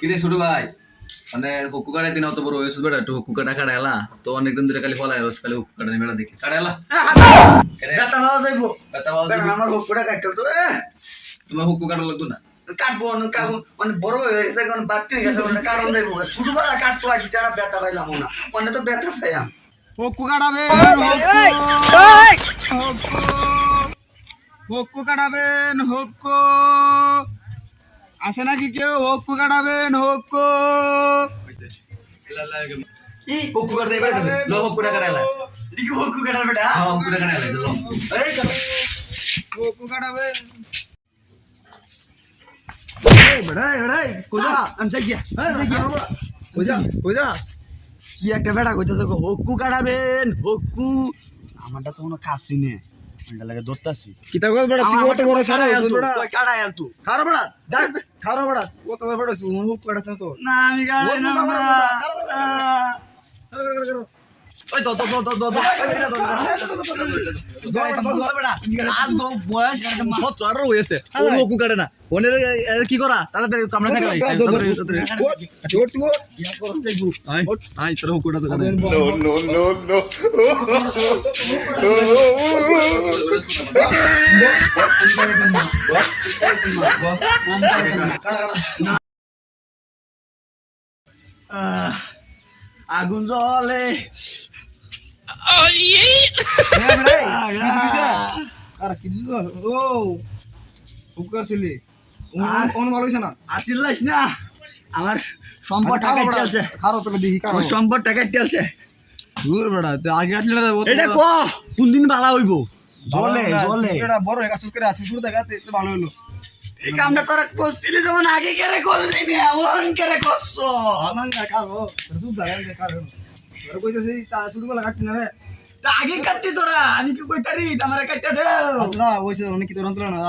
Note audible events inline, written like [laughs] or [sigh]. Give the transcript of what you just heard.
কিরে ছোট ভাই? মানে হুকু কাটাই দিন অত বড় হয়েছে বেটা একটু হুকু কাটা কাটা এলা? তো অনেকদিন ধরে খালি ফলাই রস খালি হুকু কাটা বেটা দেখি। কাটা এলা? ব্যথা পাওয়া দিবি তোমার হুকু কাটা লাগতো না? কাটবো না কাটবো। মানে বড় হয়ে গেছে এখন বাচ্চা হয়ে গেছে মানে কারণ যাইবো ছোটবেলা কাটতো আছি তারা ব্যথা পাইলাম না। মানে তো ব্যথা পাইলাম। হক্কু কাটাবেন হক্কু হক্কু কাটাবেন হক্কু আছে নাকি কেউ? হক্কু কাটাবেন হক্কু ই হুকু কাটা এবারে দিছে। লো বেটা। হ্যাঁ এই হক্কু কাটাবেন। বেড়াই বেড়াই কোজা আমি যাই গিয়া কোজা কোজা কি একটা বেটা কইতেছে গো, হকু কাটাবেন হকু আমারটা তো কোনো কাছি নে এটা লাগে দৌড়তাছি কি তা কল বেড়া? তুই কত বড় সারা বেড়া। কাটাই আর তুই খারো বেড়া? দেখ খারো বেড়া। কত বড় বেড়া শুন হুক কাটাছ তো। না আমি কাটাই না ওই দো দো দো দো দো আজ গো বয়স সত্তর আঠারো হয়েছে ও হকু কাটে না ওনের কি করা তাড়াতাড়ি কামড়া খাই আগুন জ্বলে [laughs] আর কি দিছ ও হুক আসলি। কোন ভালো হইছে না? আসিল লাইস না। আমার সম্পদ টাকা চলছে খারো তোকে দেখি আমার সম্পদ টাকা চলছে দূর বেড়া তুই আগে আসলে এটা ক? কোন দিন ভালো হইব? জলে জলে। এটা বড় হয়ে কাজ করে আছি শুরু থেকে এত ভালো হলো এই কামটা তোরা করছিলি যেমন আগে কেড়ে করলি না এমন কেড়ে করছ। আমার না খারো তুই দাঁড়ান তোর কইতেছি তা শুরু তা আগে কাটতি তোরা, আমি কি কইতারি? আমার কাটতে দে। আচ্ছা ওইসে অনেক কি তোর অন্তর না